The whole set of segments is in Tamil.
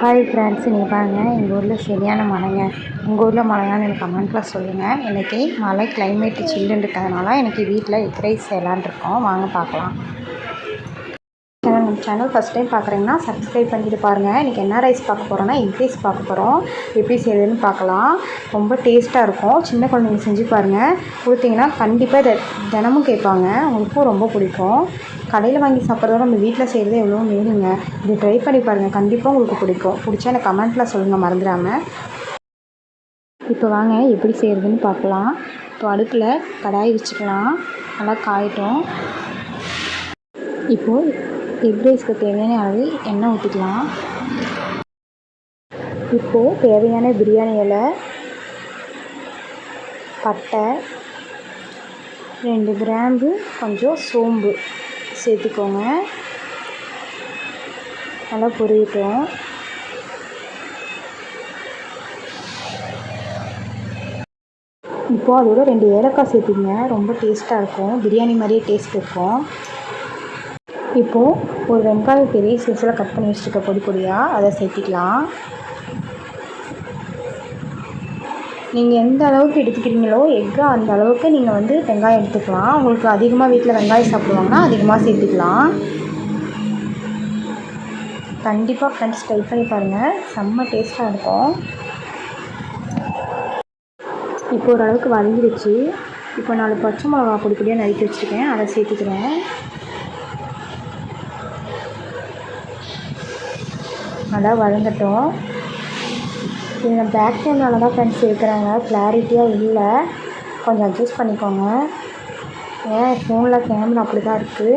ஹாய் ஃப்ரெண்ட்ஸ் நீங்கள் பாருங்கள் எங்கள் ஊரில் சரியான மழைங்க. உங்கள் ஊரில் மழையான்னு எனக்கு கமெண்ட்டில் சொல்லுங்கள் இன்றைக்கி மழை கிளைமேட்டு சில்லுன்னு இருக்கிறதுனால எனக்கு வீட்டில் எக் ரைஸ் இருக்கோம். வாங்க பார்க்கலாம். நம்ம சேனல் ஃபஸ்ட் டைம் பார்க்குறீங்கன்னா சப்ஸ்கிரைப் பண்ணிட்டு பாருங்கள் இன்றைக்கி என்ன ரைஸ் பார்க்க போகிறோன்னா எக் ரைஸ் பார்க்க போகிறோம் எப்படி செய்யுதுன்னு பார்க்கலாம். ரொம்ப டேஸ்ட்டாக இருக்கும். சின்ன குழந்தைங்க செஞ்சு பாருங்கள் கொடுத்தீங்கன்னா கண்டிப்பாக இதை தினமும் கேட்பாங்க. உங்களுக்கும் ரொம்ப பிடிக்கும். கடையில் வாங்கி சாப்பிட்றதோட நம்ம வீட்டில் செய்கிறது எவ்வளோ மேலுங்க. இது ட்ரை பண்ணி பாருங்கள் கண்டிப்பாக உங்களுக்கு பிடிக்கும். பிடிச்சா எனக்கு கமெண்ட்டில் சொல்லுங்கள் மறந்துடாமல் இப்போ வாங்க. எப்படி செய்கிறதுன்னு பார்க்கலாம். இப்போ அடுப்பில் கடாய் வச்சுக்கலாம். நல்லா காயட்டும். இப்போது எக் ரைஸ்க்கு தேவையான அளவு எண்ணெய் ஊற்றிக்கலாம் இப்போது தேவையான பிரியாணி இலை பட்டை ரெண்டு கிராம்பு கொஞ்சம் சோம்பு சேர்த்துக்கோங்க. நல்லா பொரியட்டும். இப்போது அதோட ரெண்டு ஏலக்காய் சேர்த்துங்க ரொம்ப டேஸ்ட்டாக இருக்கும். பிரியாணி மாதிரியே டேஸ்ட் இருக்கும். இப்போது ஒரு வெங்காயம் பெரிய சைஸில் கட் பண்ணி வச்சுருக்க பொடி பொடியாக அதை சேர்த்திக்கலாம். நீங்கள் எந்த அளவுக்கு எடுத்துக்கிறீங்களோ எக்கு அந்த அளவுக்கு நீங்கள் வந்து வெங்காயம் எடுத்துக்கலாம். உங்களுக்கு அதிகமாக வீட்டில் வெங்காயம் சாப்பிடுவாங்கன்னா அதிகமாக சேர்த்துக்கலாம். கண்டிப்பாக ஃப்ரெண்ட்ஸ் ட்ரை பண்ணி பாருங்கள் செம்ம டேஸ்ட்டாக இருக்கும். இப்போ ஓரளவுக்கு வதங்கிடுச்சு. இப்போ நாலு பச்சை மிளகா பொடி பொடியாக நறுக்கி வச்சுருக்கேன். அதை சேர்த்துக்கிறேன். நல்லா வதங்கட்டும் இது நான் பேக் டைம்னால தான் ஃப்ரெண்ட்ஸ் இருக்கிறாங்க. கிளாரிட்டியாக இல்லை. கொஞ்சம் அட்ஜஸ்ட் பண்ணிக்கோங்க. ஏன் ஃபோனில் கேமரா அப்படி தான் இருக்குது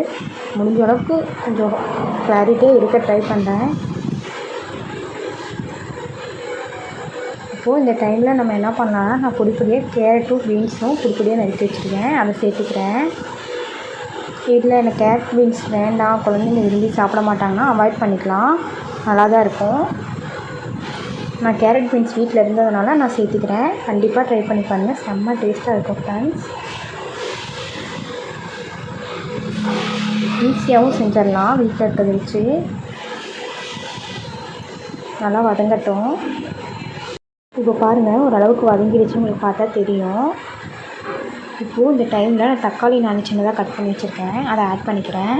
முடிஞ்ச அளவுக்கு கொஞ்சம் கிளாரிட்டியாக இருக்க ட்ரை பண்ணுறேன் இப்போது இந்த டைமில் நம்ம என்ன பண்ணலாம்னா நான் பொடி கேரட்டும் பீன்ஸும் பொடி நறுக்கி வச்சுருக்கேன். அதை சேர்த்துக்கிறேன். வீட்டில் எனக்கு கேரட் பீன்ஸ் வேண்டாம். குழந்தைங்க விரும்பி சாப்பிட மாட்டாங்கன்னா அவாய்ட் பண்ணிக்கலாம். நல்லா தான் இருக்கும். நான் கேரட் பீன்ஸ் வீட்டில் இருந்ததுனால நான் சேர்த்துக்கிறேன். கண்டிப்பாக ட்ரை பண்ணி பாருங்கள் செம்ம டேஸ்ட்டாக இருக்கும் ஃப்ரெண்ட்ஸ் ஈஸியாகவும் செஞ்சிடலாம் வீட்டில் இருக்கிறத வச்சு. நல்லா வதங்கட்டும். இப்போ பாருங்கள் ஓரளவுக்கு வதங்கிடுச்சு. உங்களுக்கு பார்த்தா தெரியும். இப்போது இந்த டைமில் நான் தக்காளி நான் சின்னதாக கட் பண்ணி வச்சுருக்கேன். அதை ஆட் பண்ணிக்கிறேன்.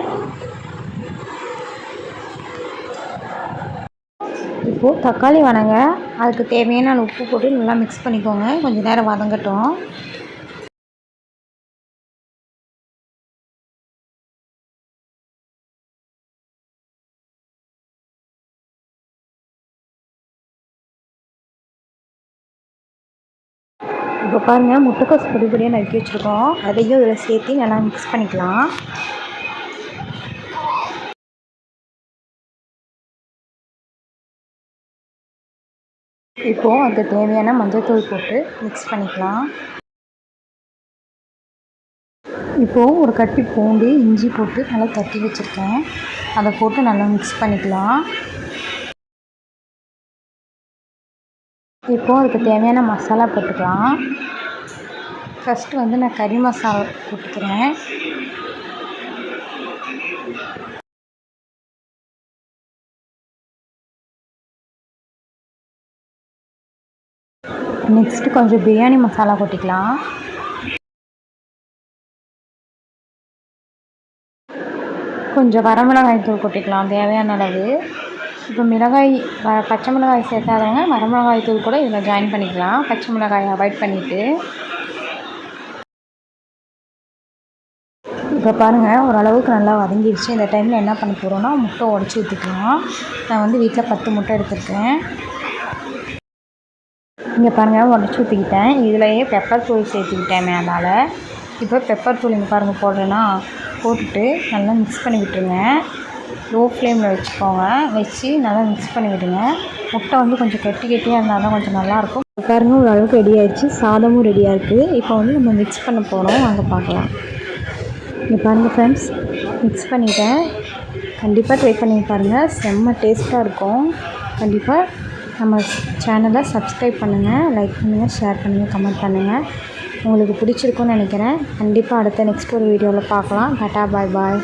இப்போது தக்காளி வணங்க. அதுக்கு தேவையான உப்பு போட்டு நல்லா மிக்ஸ் பண்ணிக்கோங்க. கொஞ்சம் நேரம் வதங்கட்டும். இப்போ பாருங்கள் முட்டைக்கோஸ் பொடி பொடியாக நறுக்கி வச்சுருக்கோம். அதையும் இதில் சேர்த்து நல்லா மிக்ஸ் பண்ணிக்கலாம். இப்போது அதுக்கு தேவையான மஞ்சள்தூள் போட்டு மிக்ஸ் பண்ணிக்கலாம். இப்போது ஒரு கட்டி பூண்டு இஞ்சி போட்டு நல்லா தட்டி வச்சுருக்கேன். அதை போட்டு நல்லா மிக்ஸ் பண்ணிக்கலாம். இப்போது அதுக்கு தேவையான மசாலா போட்டுக்கலாம். ஃபஸ்ட்டு வந்து நான் கறி மசாலா போட்டுக்கிறேன். நெக்ஸ்ட்டு கொஞ்சம் பிரியாணி மசாலா கொட்டிக்கலாம். கொஞ்சம் வரமிளகாய் தூள் கொட்டிக்கலாம் தேவையான அளவு. இப்போ மிளகாய் பச்சை மிளகாய் சேர்த்தாதவங்க வரமிளகாய் தூள் கூட இதில் ஜாயின் பண்ணிக்கலாம். பச்சை மிளகாய் அவாய்ட் பண்ணிவிட்டு இப்போ பாருங்கள் ஓரளவுக்கு நல்லா வதங்கிடுச்சு. இந்த டைமில் என்ன பண்ண போகிறோன்னா முட்டை உடச்சி ஊற்றிக்கலாம் நான் வந்து வீட்டில் பத்து முட்டை எடுத்திருக்கேன். இங்கே பாருங்கள் உடச்சி ஊற்றிக்கிட்டேன் இதுலையே பெப்பர் தூள் சேர்த்துக்கிட்டேன் மேலால் இப்போ பெப்பர் தூள் இங்கே பாருங்கள் போடுறேன்னா போட்டுட்டு நல்லா மிக்ஸ் பண்ணி விட்டுருங்க. லோ ஃப்ளேமில் வச்சுக்கோங்க. வச்சு நல்லா மிக்ஸ் பண்ணி விடுங்க. முட்டை வந்து கொஞ்சம் கெட்டி கெட்டியாக இருந்தால் தான் கொஞ்சம் நல்லாயிருக்கும். பாருங்கள் ஓரளவுக்கு ரெடி ஆகிடுச்சு சாதமும் ரெடியாக இருக்குது இப்போ வந்து நம்ம மிக்ஸ் பண்ண போகிறோம் அங்கே பார்க்கலாம். இங்கே பாருங்கள் ஃப்ரெண்ட்ஸ் மிக்ஸ் பண்ணிவிட்டேன் கண்டிப்பாக ட்ரை பண்ணி பாருங்கள் செம்ம டேஸ்ட்டாக இருக்கும். கண்டிப்பாக நம்ம சேனலை சப்ஸ்கிரைப் பண்ணுங்கள் லைக் பண்ணுங்கள் ஷேர் பண்ணுங்கள் கமெண்ட் பண்ணுங்கள் உங்களுக்கு பிடிச்சிருக்குன்னு நினைக்கிறேன். கண்டிப்பாக அடுத்த நெக்ஸ்ட் ஒரு வீடியோவில் பார்க்கலாம். டாட்டா பாய் பாய்